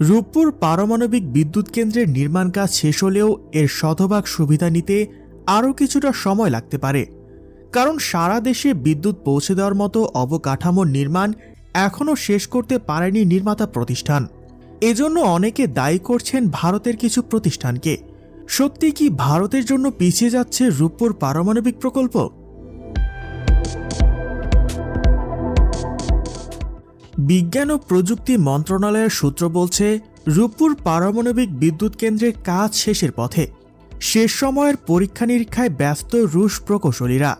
রূপপুর পারমাণবিক বিদ্যুৎ কেন্দ্রের নির্মাণ কাজ শেষ হলেও এর শতভাগ সুবিধা নিতে আরও কিছুটা সময় লাগতে পারে। কারণ সারা দেশে বিদ্যুৎ পৌঁছে দেওয়ার মতো অবকাঠামোর নির্মাণ এখনও শেষ করতে পারেনি নির্মাতা প্রতিষ্ঠান। এজন্য অনেকে দায়ী করছেন ভারতের কিছু প্রতিষ্ঠানকে। সত্যি কি ভারতের জন্য পিছিয়ে যাচ্ছে রূপপুর পারমাণবিক প্রকল্প? বিজ্ঞান ও প্রযুক্তি মন্ত্রণালয়ের সূত্র বলছে, রূপপুর পারমাণবিক বিদ্যুৎ কেন্দ্রের কাজ শেষের পথে শেষ সময়ের পরীক্ষা নিরীক্ষায় ব্যস্ত রুশ প্রকৌশলীরা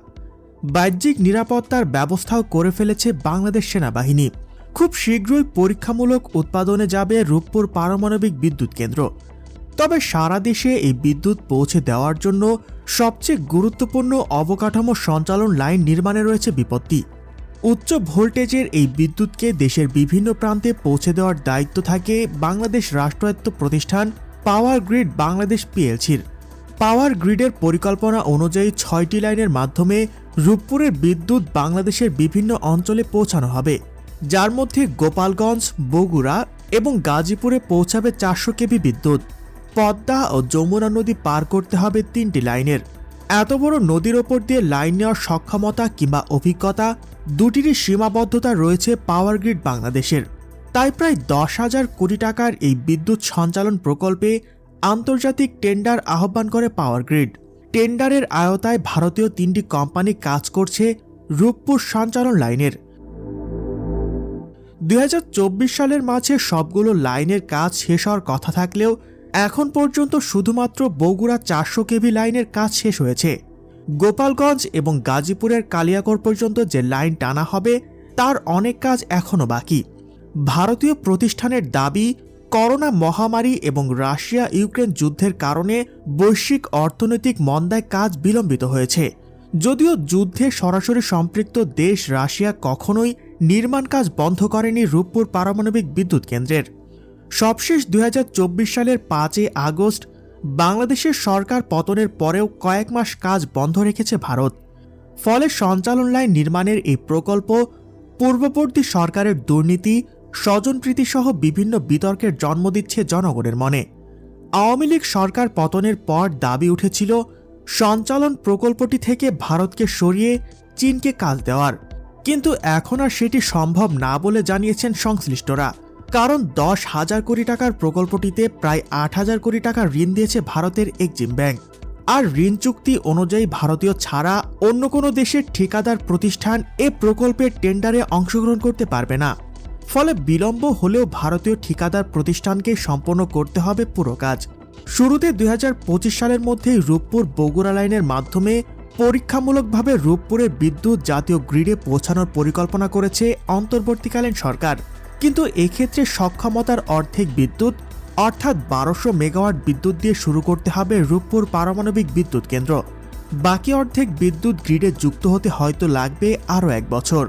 বাহ্যিক নিরাপত্তার ব্যবস্থাও করে ফেলেছে বাংলাদেশ সেনাবাহিনী। খুব শীঘ্রই পরীক্ষামূলক উৎপাদনে যাবে রূপপুর পারমাণবিক বিদ্যুৎ কেন্দ্র। তবে সারা দেশে এই বিদ্যুৎ পৌঁছে দেওয়ার জন্য সবচেয়ে গুরুত্বপূর্ণ অবকাঠামো সঞ্চালন লাইন নির্মাণে রয়েছে বিপত্তি। উচ্চ ভোল্টেজের এই বিদ্যুৎকে দেশের বিভিন্ন প্রান্তে পৌঁছে দেওয়ার দায়িত্ব থাকে বাংলাদেশ রাষ্ট্রায়ত্ত প্রতিষ্ঠান পাওয়ার গ্রিড বাংলাদেশ পিএলসির। পাওয়ার গ্রিডের পরিকল্পনা অনুযায়ী ছয়টি লাইনের মাধ্যমে রূপপুরের বিদ্যুৎ বাংলাদেশের বিভিন্ন অঞ্চলে পৌঁছানো হবে। যার মধ্যে গোপালগঞ্জ, বগুড়া এবং গাজীপুরে পৌঁছাবে চারশো কেবি বিদ্যুৎ। পদ্মা ও যমুনা নদী পার করতে হবে তিনটি লাইনের। এত বড় নদীর ওপর দিয়ে লাইন নেওয়ার সক্ষমতা কিংবা অভিজ্ঞতা দুটিরই সীমাবদ্ধতা রয়েছে পাওয়ার গ্রিড বাংলাদেশের। তাই প্রায় দশ হাজার কোটি টাকার এই বিদ্যুৎ সঞ্চালন প্রকল্পে আন্তর্জাতিক টেন্ডার আহ্বান করে পাওয়ার গ্রিড টেন্ডারের আয়তায় ভারতীয় তিনটি কোম্পানি কাজ করছে রূপপুর সঞ্চালন লাইনের। দুই হাজার চব্বিশ সালের মাঝে সবগুলো লাইনের কাজ শেষ হওয়ার কথা থাকলেও এখন পর্যন্ত শুধুমাত্র বগুড়া চারশো কেভি লাইনের কাজ শেষ হয়েছে। গোপালগঞ্জ এবং গাজীপুরের কালিয়াকড় পর্যন্ত যে লাইন টানা হবে, তার অনেক কাজ এখনও বাকি। ভারতীয় প্রতিষ্ঠানের দাবি, করোনা মহামারী এবং রাশিয়া ইউক্রেন যুদ্ধের কারণে বৈশ্বিক অর্থনৈতিক মন্দায় কাজ বিলম্বিত হয়েছে। যদিও যুদ্ধে সরাসরি সম্পৃক্ত দেশ রাশিয়া কখনোই নির্মাণ কাজ বন্ধ করেনি রূপপুর পারমাণবিক বিদ্যুৎ কেন্দ্রের। সবশেষ দু হাজার চব্বিশ সালের পাঁচই আগস্ট বাংলাদেশের সরকার পতনের পরেও কয়েক মাস কাজ বন্ধ রেখেছে ভারত। ফলে সঞ্চালন লাইন নির্মাণের এই প্রকল্প, পূর্ববর্তী সরকারের দুর্নীতি, স্বজনপ্রীতি সহ বিভিন্ন বিতর্কের জন্ম দিচ্ছে জনগণের মনে। আওয়ামী লীগ সরকার পতনের পর দাবি উঠেছিল, সঞ্চালন প্রকল্পটি থেকে ভারতকে সরিয়ে চীনকে কাজ দেওয়ার। কিন্তু এখন আর সেটি সম্ভব না বলে জানিয়েছেন সংশ্লিষ্টরা। কারণ দশ হাজার কোটি টাকার প্রকল্পটিতে প্রায় আট হাজার কোটি টাকা ঋণ দিয়েছে ভারতের এক্সিম ব্যাংক। আর ঋণ চুক্তি অনুযায়ী ভারতীয় ছাড়া অন্য কোনো দেশের ঠিকাদার প্রতিষ্ঠান এ প্রকল্পের টেন্ডারে অংশগ্রহণ করতে পারবে না। ফলে বিলম্ব হলেও ভারতীয় ঠিকাদার প্রতিষ্ঠানকে সম্পন্ন করতে হবে পুরো কাজ। শুরুতে দুই হাজার পঁচিশ সালের মধ্যেই রূপপুর বগুড়া লাইনের মাধ্যমে পরীক্ষামূলকভাবে রূপপুরের বিদ্যুৎ জাতীয় গ্রিডে পৌঁছানোর পরিকল্পনা করেছে অন্তর্বর্তীকালীন সরকার। কিন্তু এক্ষেত্রে সক্ষমতার অর্ধেক বিদ্যুৎ, অর্থাৎ বারোশো মেগাওয়াট বিদ্যুৎ দিয়ে শুরু করতে হবে রূপপুর পারমাণবিক বিদ্যুৎ কেন্দ্র। বাকি অর্ধেক বিদ্যুৎ গ্রিডে যুক্ত হতে হয়তো লাগবে আরও এক বছর।